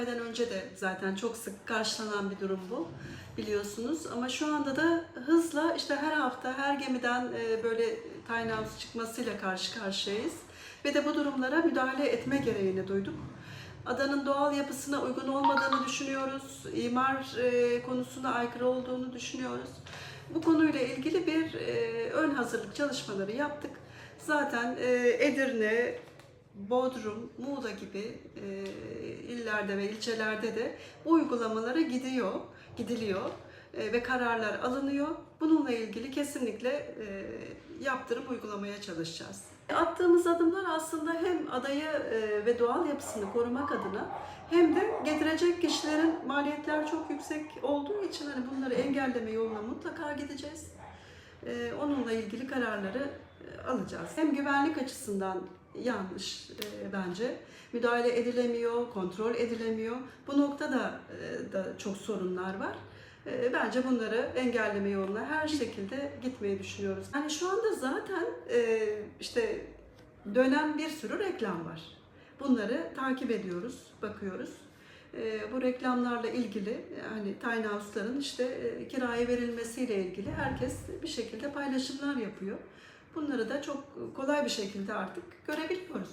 gelmeden önce de zaten çok sık karşılanan bir durum bu biliyorsunuz. Ama şu anda da hızla işte her hafta her gemiden e, böyle tiny house çıkmasıyla karşı karşıyayız. Ve de bu durumlara müdahale etme gereğini duyduk. Adanın doğal yapısına uygun olmadığını düşünüyoruz. İmar e, konusuna aykırı olduğunu düşünüyoruz. Bu konuyla ilgili bir e, ön hazırlık çalışmaları yaptık. Zaten Edirne, Bodrum, Muğla gibi illerde ve ilçelerde de bu uygulamalara gidiyor, gidiliyor e, ve kararlar alınıyor. Bununla ilgili kesinlikle e, yaptırıp uygulamaya çalışacağız. Attığımız adımlar aslında hem adayı e, ve doğal yapısını korumak adına hem de getirecek kişilerin maliyetler çok yüksek olduğu için hani bunları engelleme yoluna mutlaka gideceğiz. Onunla ilgili kararları alacağız. Hem güvenlik açısından yanlış e, bence. Müdahale edilemiyor, kontrol edilemiyor. Bu noktada e, da çok sorunlar var. E, bence bunları engelleme yoluna her şekilde gitmeyi düşünüyoruz. Yani şu anda zaten e, işte dönen bir sürü reklam var. Bunları takip ediyoruz, bakıyoruz. E, bu reklamlarla ilgili hani tiny house'ların işte e, kiraya verilmesiyle ilgili herkes bir şekilde paylaşımlar yapıyor. Bunları da çok kolay bir şekilde artık görebiliyoruz.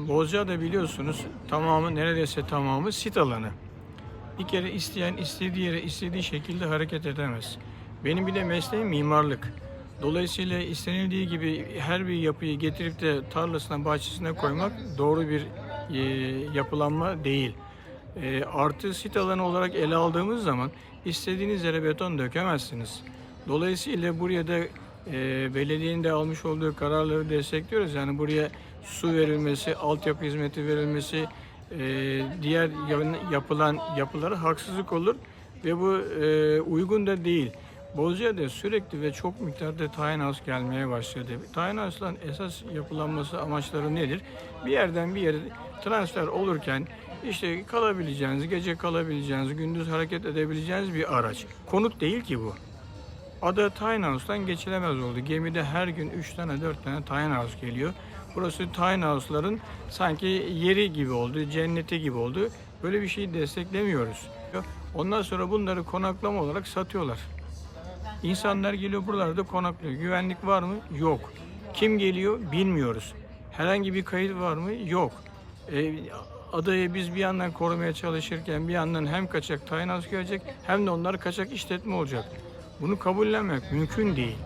Bozcaada biliyorsunuz tamamı neredeyse tamamı sit alanı. Bir kere isteyen istediği yere istediği şekilde hareket edemez. Benim bir de mesleğim mimarlık. Dolayısıyla istenildiği gibi her bir yapıyı getirip de tarlasına, bahçesine koymak doğru bir e, yapılanma değil. E, artı sit alanı olarak ele aldığımız zaman istediğiniz yere beton dökemezsiniz. Dolayısıyla buraya da e, belediyenin de almış olduğu kararları destekliyoruz. Yani buraya su verilmesi, altyapı hizmeti verilmesi, e, diğer ya- yapılan yapılara haksızlık olur ve bu e, uygun da değil. Bozcaada sürekli ve çok miktarda tiny house gelmeye başladı. Tiny house'ların esas yapılanması amaçları nedir? Bir yerden bir yere transfer olurken işte kalabileceğiniz, gece kalabileceğiniz, gündüz hareket edebileceğiniz bir araç. Konut değil ki bu. Ada Tiny House'dan geçilemez oldu. Gemide her gün 3 tane 4 tane Tiny House geliyor. Burası Tiny House'ların sanki yeri gibi oldu, cenneti gibi oldu. Böyle bir şeyi desteklemiyoruz. Ondan sonra bunları konaklama olarak satıyorlar. İnsanlar geliyor buralarda konaklıyor. Güvenlik var mı? Yok. Kim geliyor? Bilmiyoruz. Herhangi bir kayıt var mı? Yok. E, adayı biz bir yandan korumaya çalışırken bir yandan hem kaçak tayinat görecek hem de onlar kaçak işletme olacak. Bunu kabullenmek mümkün değil.